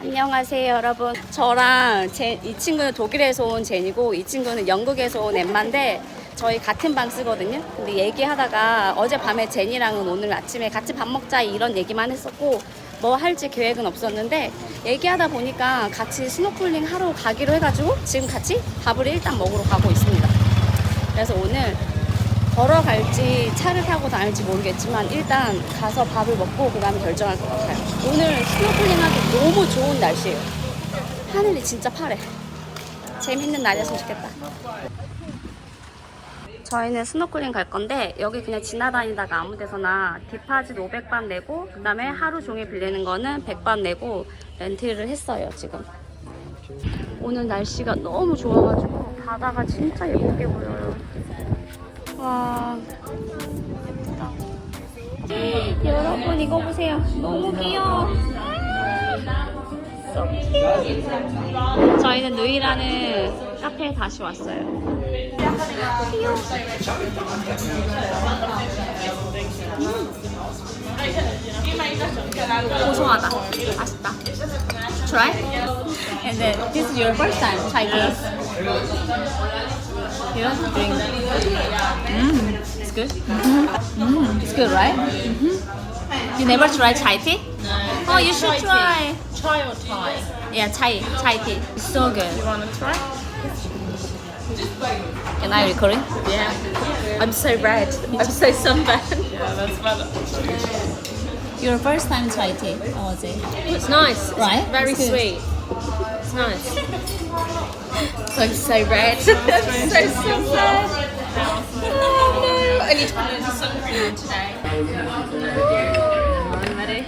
안녕하세요 여러분. 저랑 제, 이 친구는 독일에서 온 제니고 이 친구는 영국에서 온 엠마인데 저희 같은 방 쓰거든요. 근데 얘기하다가 어젯밤에 제니랑은 오늘 아침에 같이 밥 먹자 이런 얘기만 했었고 뭐 할지 계획은 없었는데 얘기하다 보니까 같이 스노클링 하러 가기로 해가지고 지금 같이 밥을 일단 먹으러 가고 있습니다. 그래서 오늘 걸어갈지 차를 타고 다닐지 모르겠지만 일단 가서 밥을 먹고 그 다음에 결정할 것 같아요. 오늘 스노클링 하기 너무 좋은 날씨예요. 하늘이 진짜 파래. 재밌는 날이었으면 좋겠다. 저희는 스노클링 갈 건데 여기 그냥 지나다니다가 아무 데서나 디파짓 500반 내고 그 다음에 하루 종일 빌리는 거는 100반 내고 렌트를 했어요 지금. 오늘 날씨가 너무 좋아가지고 바다가 진짜 예쁘게 보여요. 와 예쁘다. 여러분 이거 보세요. 너무 귀여워. 저희는 누이라는 카페에 다시 왔어요. 귀여워. 음. 고소하다. 맛있다. Try? And then this is your first time try this. Drink. Mm, it's good. Mm, it's good, right? You never try chai tea? Oh, you should try. Chai or Thai? Yeah, chai chai tea. It's so good. You want to try? Can I recording? Yeah. I'm so red. I'm so sunburned. Yeah, that's better. Your first time try tea. How was it? It's nice. Right? Very It's sweet. It's nice. I'm so red. I'm so sunburned. Oh no. I need to put loads of sun cream on today. I'm ready.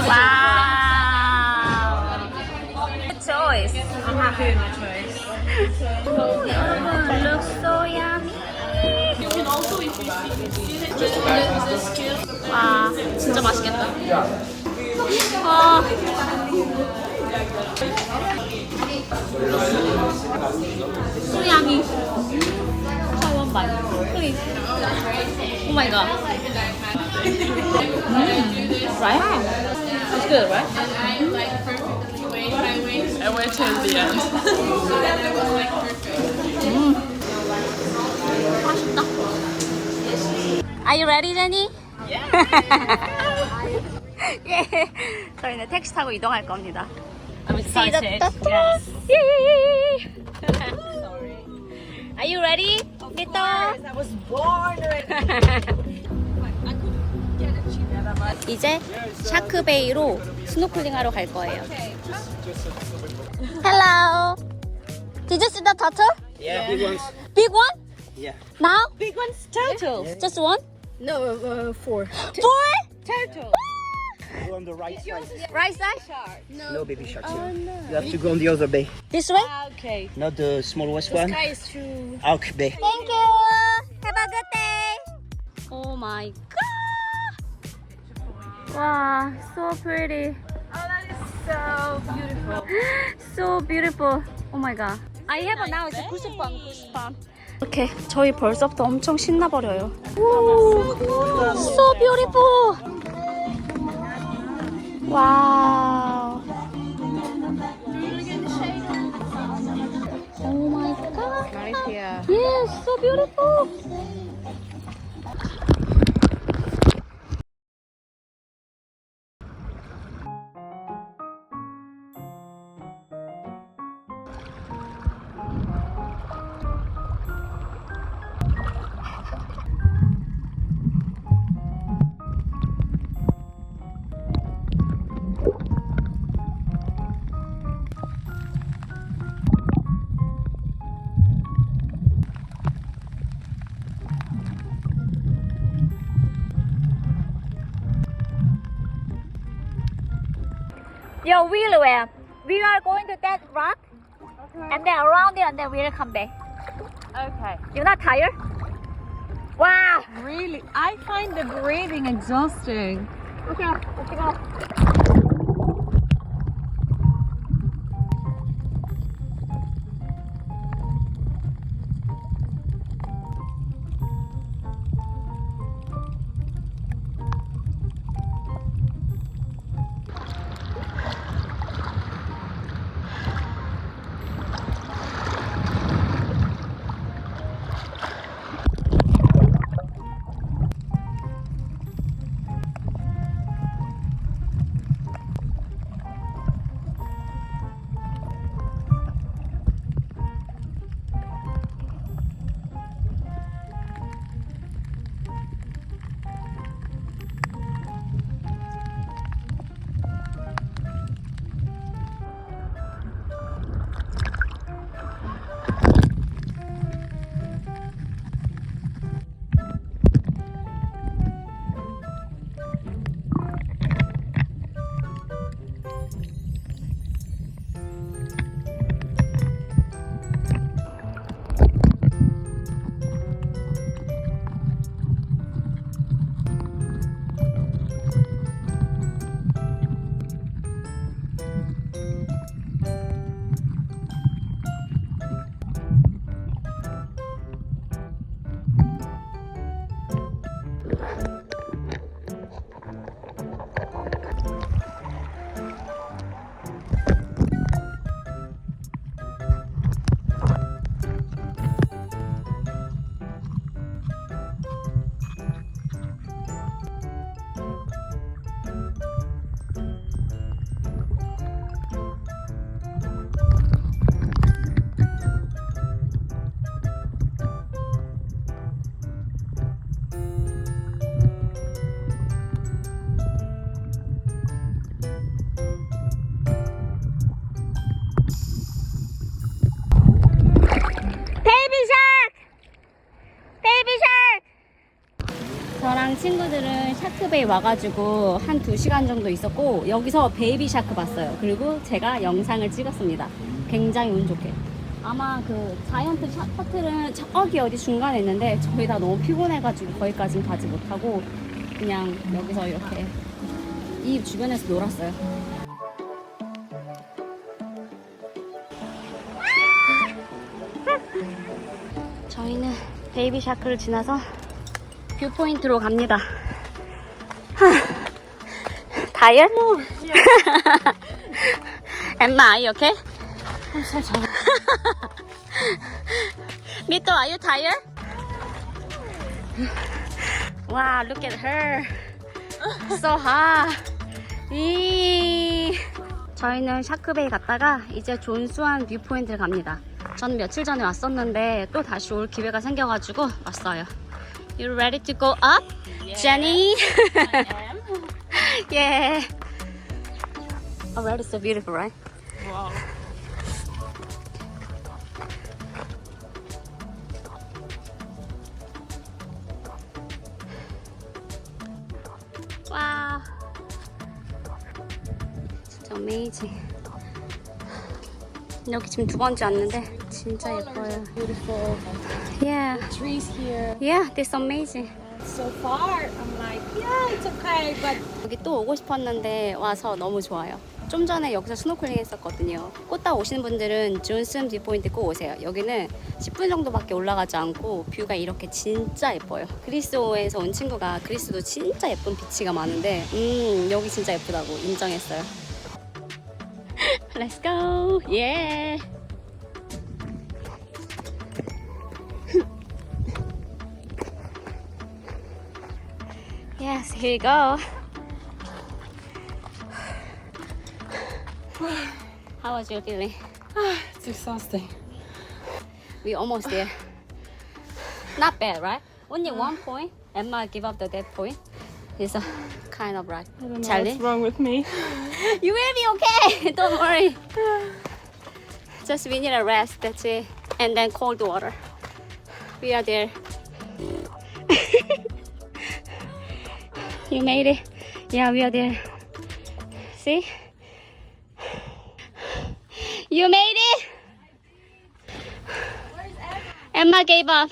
Wow. Good choice. I'm happy with my choice. 여러분, looks so yummy. 와, 진짜 맛있겠다. 와. 샤원 맛. please. Oh my god. Mm. Right? It's good, right? I wait till the end. 맛있다. Are you ready, Jenny? 예. 저희는 택시 타고 이동할 겁니다. I'm excited. Yes. 예. Are you ready, Lito? I was born 이제 샤크베이로 스노클링 하러 갈 거예요. Hello. Did you see the turtle? Yeah, big ones. Big one? Yeah. Now? Big one's turtle. Just one? No, uh, four. Four? Turtle. Go on the right side. Right side? No baby sharks here. You have to go on the other bay, This way? Okay. not the smallest one. Sky is true. Auk Bay. Thank you. Have a good day. Oh my god. Wow, so pretty. Oh, that is so beautiful. So beautiful. Oh my god. I have a now it's a goosebump, goosebump. 이렇게 저희 벌써부터 엄청 신나 버려요. 오, so beautiful. 와우. Oh my god. Nice here. Yes, so beautiful. Wheel where? We are going to that rock, and then around it, and then we'll come back. Okay. You're not tired? Wow. Really, I find the breathing exhausting. Okay, let's go. 샤크베이 와가지고 한 2시간 정도 있었고 여기서 베이비 샤크 봤어요. 그리고 제가 영상을 찍었습니다. 굉장히 운 좋게. 아마 그 자이언트 샤, 터틀은 저기 어디 중간에 있는데 저희 다 너무 피곤해가지고 거기까지는 가지 못하고 그냥 여기서 이렇게 이 주변에서 놀았어요. 저희는 베이비 샤크를 지나서 뷰포인트로 갑니다. 다이얼? 엠마, are you okay? Mito, are you tired? Wow, look at her. So hot. 이 저희는 샤크베이 갔다가 이제 존수한 뷰포인트를 갑니다. 저는 며칠 전에 왔었는데 또 다시 올 기회가 생겨가지고 왔어요. You ready to go up, Jenny? yeah. Already so beautiful, right? Wow. 와. 진짜 어메이징. 여기 지금 두 번째 왔는데 진짜 예뻐요. Beautiful Yeah. trees here. Yeah, this amazing. So far, I'm like, yeah, it's okay, but 여기 또 오고 싶었는데 와서 너무 좋아요. 좀 전에 여기서 스노클링 했었거든요. 꽃다 오시는 분들은 준슨 뷰포인트 꼭 오세요. 여기는 10분 정도밖에 올라가지 않고 뷰가 이렇게 진짜 예뻐요. 그리스오에서 온 친구가 그리스도 진짜 예쁜 비치가 많은데 음 여기 진짜 예쁘다고 인정했어요. Let's. Yeah. Yes, here you go. How was your feeling? it's exhausting. We almost there. Not bad, right? Only one point. Emma give up the dead point. It's a kind of right. I don't know challenge. what's wrong with me. You will be okay. Don't worry. Just we need a rest. That's it. And then cold water. We are there. You made it. Yeah, we are there. See? You made it. Emma gave up.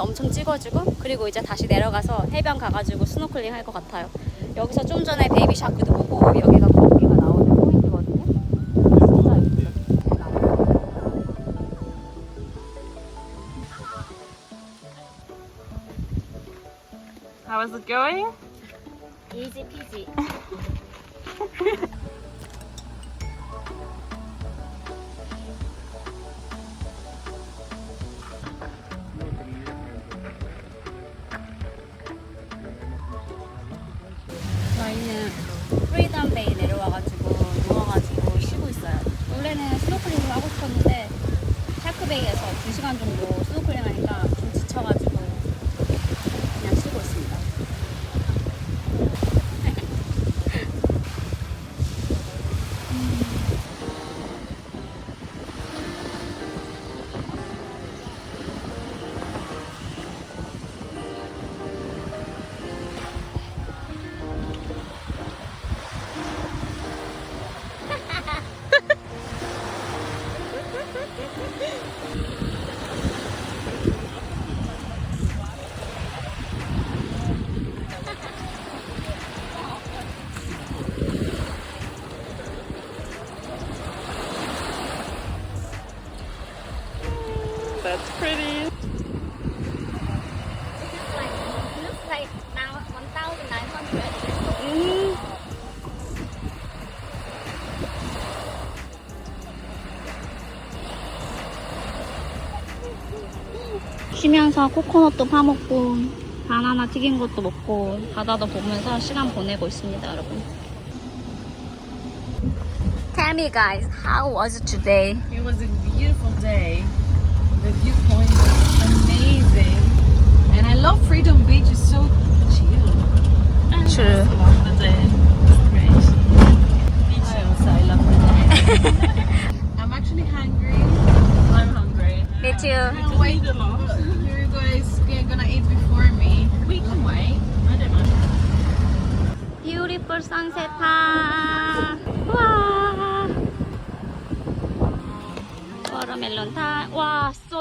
엄청 찍어주고 그리고 이제 다시 내려가서 해변 가가지고 스노클링 할 것 같아요. 여기서 좀 전에 베이비 샤크도 보고 여기가 고기가 나오는 포인트거든요. 진짜. How is it going? 이지 pretty. Like, looks like now 1,900. Mm. 쉬면서 코코넛도 파먹고 바나나 튀긴 것도 먹고 바다도 보면서 시간 보내고 있습니다 여러분 Tell me guys, how was it today? It was a beautiful day. The view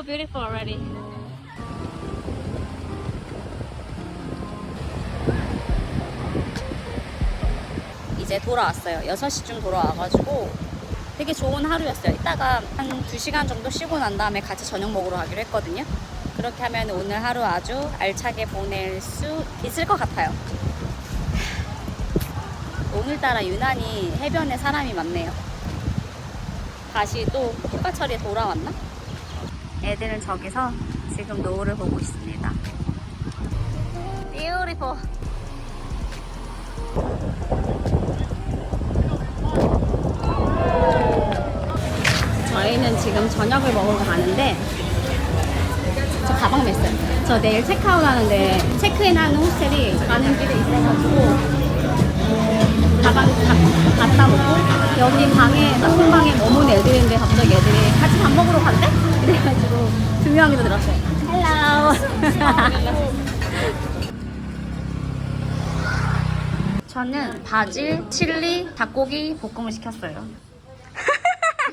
beautiful already. 이제 돌아왔어요. 6시쯤 돌아와가지고 되게 좋은 하루였어요. 이따가 한 2시간 정도 쉬고 난 다음에 같이 저녁 먹으러 가기로 했거든요. 그렇게 하면 오늘 하루 아주 알차게 보낼 수 있을 것 같아요. 오늘따라 유난히 해변에 사람이 많네요. 다시 또 휴가철에 돌아왔나? 애들은 저기서 지금 노을을 보고 있습니다. Beautiful. 저희는 지금 저녁을 먹으러 가는데 저 가방 맸어요. 저 내일 체크아웃 하는데 체크인 하는 호스텔이 가는 길에 있어가지고 가방 가- 갖다 놓고 여기 방에 낮은 방에 머문 애들인데 갑자기 애들이 같이 밥 먹으러 간대? 그래가지고 두 명이서 들었어요. 헬로. 저는 바질, 칠리, 닭고기 볶음을 시켰어요.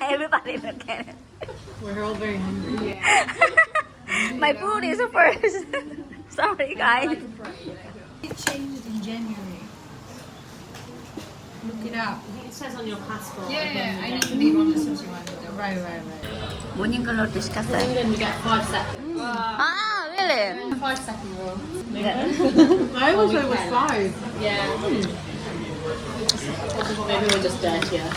Everybody look at it. We're all very hungry. My food is first. Sorry, guys. It changed in January. Look it up. It says on your passport. Yeah, I need to be on the sushi one. Right, right, right. 모닝 글로리도 시켰어요. Then you get five seconds. 아, really? Five second rule. I was like with five. Yeah. Maybe we're just dirtier.